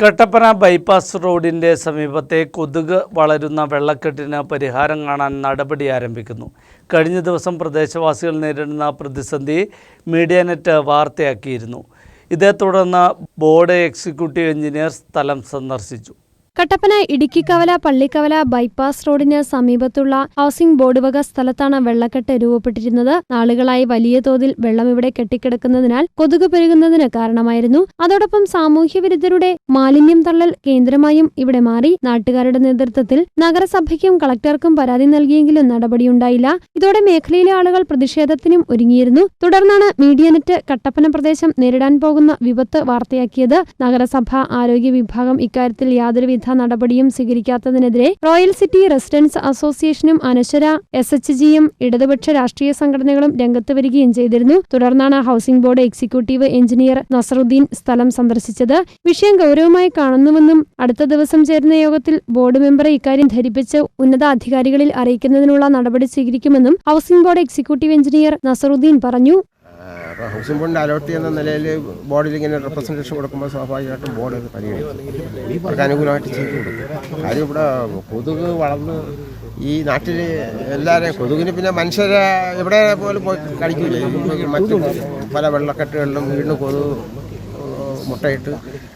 Kattappana bypass റോഡിന്റെ സമീപത്തെ കൊതുക് വളരുന്ന വെള്ളക്കെട്ടിന് പരിഹാരം കാണാൻ നടപടി ആരംഭിക്കുന്നു. കഴിഞ്ഞ ദിവസം പ്രദേശവാസികൾ നേരിടുന്ന പ്രതിസന്ധി മീഡിയനെറ്റ് വാർത്തയാക്കിയിരുന്നു. ഇതേ തുടർന്ന് ബോർഡ് എക്സിക്യൂട്ടീവ് എഞ്ചിനീയർ സ്ഥലം സന്ദർശിച്ചു. കട്ടപ്പന ഇടുക്കിക്കവല പള്ളിക്കവല ബൈപ്പാസ് റോഡിന് സമീപത്തുള്ള ഹൗസിംഗ് ബോർഡ് വക സ്ഥലത്താണ് വെള്ളക്കെട്ട് രൂപപ്പെട്ടിരുന്നത്. നാളുകളായി വലിയ തോതിൽ വെള്ളം ഇവിടെ കെട്ടിക്കിടക്കുന്നതിനാൽ കൊതുക് പെരുകുന്നതിന് കാരണമായിരുന്നു. അതോടൊപ്പം സാമൂഹ്യ വിരുദ്ധരുടെ മാലിന്യം തള്ളൽ കേന്ദ്രമായും ഇവിടെ മാറി. നാട്ടുകാരുടെ നേതൃത്വത്തിൽ നഗരസഭയ്ക്കും കളക്ടർക്കും പരാതി നൽകിയെങ്കിലും നടപടിയുണ്ടായില്ല. ഇതോടെ മേഖലയിലെ ആളുകൾ പ്രതിഷേധത്തിനും ഒരുങ്ങിയിരുന്നു. തുടർന്നാണ് മീഡിയനെറ്റ് കട്ടപ്പന പ്രദേശം നേരിടാൻ പോകുന്ന വിപത്ത് വാർത്തയാക്കിയത്. നഗരസഭ ആരോഗ്യ വിഭാഗം ഇക്കാര്യത്തിൽ യാതൊരുവിധ നടപടിയും സ്വീകരിക്കാത്തതിനെതിരെ റോയൽ സിറ്റി റെസിഡൻസ് അസോസിയേഷനും അനശ്വര എസ് എച്ച് ജിയും ഇടതുപക്ഷ രാഷ്ട്രീയ സംഘടനകളും രംഗത്ത് വരികയും ചെയ്തിരുന്നു. തുടർന്നാണ് housing board executive engineer Nasarudheen സ്ഥലം സന്ദർശിച്ചത്. വിഷയം ഗൗരവമായി കാണുന്നുവെന്നും അടുത്ത ദിവസം ചേരുന്ന യോഗത്തിൽ ബോർഡ് മെമ്പറെ ഇക്കാര്യം ധരിപ്പിച്ച് ഉന്നതാധികാരികളിൽ അറിയിക്കുന്നതിനുള്ള നടപടി സ്വീകരിക്കുമെന്നും housing board executive engineer Nasarudheen പറഞ്ഞു. അപ്പോൾ ഹൗസിംഗ് ബോർഡിന്റെ അലോട്ട് ചെയ്യുന്ന നിലയിൽ ബോർഡിൽ ഇങ്ങനെ റെപ്രസെന്റേഷൻ കൊടുക്കുമ്പോൾ സ്വാഭാവികമായിട്ടും ബോർഡ് അത് പരിഗണിക്കും. അവർക്ക് അനുകൂലമായിട്ട് ചെയ്തു കൊടുക്കും. കാര്യം ഇവിടെ കൊതുക് വളർന്ന് ഈ നാട്ടിൽ എല്ലാവരെയും കൊതുകിന് പിന്നെ മനുഷ്യരെ എവിടെ പോലും പോയി കഴിക്കില്ലേ മറ്റു പല വെള്ളക്കെട്ടുകളിലും വീണ്ടും കൊതുക് മുട്ടയിട്ട്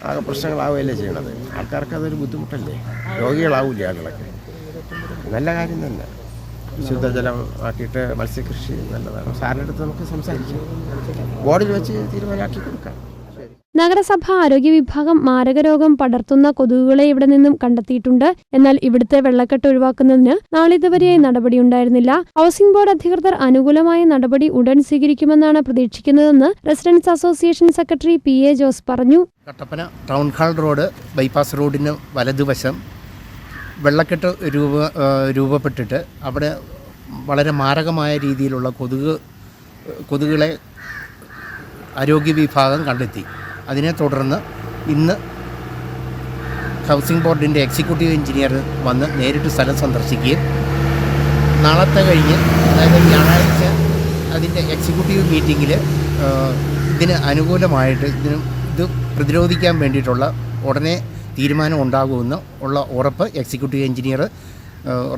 ആകെ പ്രശ്നങ്ങളാവുകയല്ലേ ചെയ്യണത്? ആൾക്കാർക്ക് അതൊരു ബുദ്ധിമുട്ടല്ലേ? രോഗികളാവില്ലേ ആളുകളൊക്കെ? നല്ല കാര്യം തന്നെ. ശുദ്ധജലം ആക്കിയിട്ട് മത്സ്യകൃഷി നല്ലതാണ്. സാറിന്റെ അടുത്ത് നമുക്ക് സംസാരിക്കാം. ബോർഡിൽ വെച്ച് തീരുമാനമാക്കി കൊടുക്കാം. നഗരസഭ ആരോഗ്യ വിഭാഗം മാരകരോഗം പടർത്തുന്ന കൊതുകുകളെ ഇവിടെ നിന്നും കണ്ടെത്തിയിട്ടുണ്ട്. എന്നാൽ ഇവിടുത്തെ വെള്ളക്കെട്ട് ഒഴിവാക്കുന്നതിന് നാളിതുവരെയായി നടപടിയുണ്ടായിരുന്നില്ല ഹൗസിംഗ് ബോർഡ് അധികൃതർ അനുകൂലമായ നടപടി ഉടൻ സ്വീകരിക്കുമെന്നാണ് പ്രതീക്ഷിക്കുന്നതെന്ന് residence association secretary P A Jose പറഞ്ഞു. Kattappana town hall road bypass റോഡിന് വലതുവശം വെള്ളക്കെട്ട് രൂപ രൂപപ്പെട്ടിട്ട് അവിടെ വളരെ മാരകമായ രീതിയിലുള്ള കൊതുക് കൊതുകുകളെ ആരോഗ്യ വിഭാഗം കണ്ടെത്തി. അതിനെ തുടർന്ന് ഇന്ന് ഹൗസിംഗ് ബോർഡിന്റെ എക്സിക്യൂട്ടീവ് എഞ്ചിനീയർ വന്ന് നേരിട്ട് സ്ഥലം സന്ദർശിക്കുകയും നാളത്തെ കഴിഞ്ഞ് അതായത് വ്യാഴാഴ്ച അതിന്റെ എക്സിക്യൂട്ടീവ് മീറ്റിങ്ങിൽ ഇതിന് അനുകൂലമായിട്ട് ഇതിന് ഇത് പ്രതിരോധിക്കാൻ വേണ്ടിയിട്ടുള്ള ഉടനെ തീരുമാനം ഉണ്ടാകുമെന്ന് ഉള്ള ഉറപ്പ് executive engineer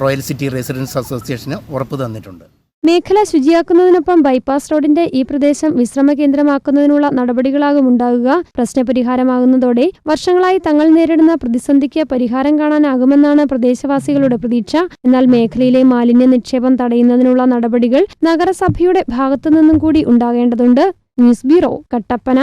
royal city residence അസോസിയേഷന് ഉറപ്പ് തന്നിട്ടുണ്ട്. മേഖല ശുചിയാക്കുന്നതിനൊപ്പം ബൈപ്പാസ് റോഡിന്റെ ഈ പ്രദേശം വിശ്രമ കേന്ദ്രമാക്കുന്നതിനുള്ള നടപടികളാകും ഉണ്ടാകുക. പ്രശ്നപരിഹാരമാകുന്നതോടെ വർഷങ്ങളായി തങ്ങൾ നേരിടുന്ന പ്രതിസന്ധിക്ക് പരിഹാരം കാണാനാകുമെന്നാണ് പ്രദേശവാസികളുടെ പ്രതീക്ഷ. എന്നാൽ മേഖലയിലെ മാലിന്യ നിക്ഷേപം തടയുന്നതിനുള്ള നടപടികൾ നഗരസഭയുടെ ഭാഗത്തുനിന്നും കൂടി ഉണ്ടാകേണ്ടതുണ്ട്. News bureau Kattappana.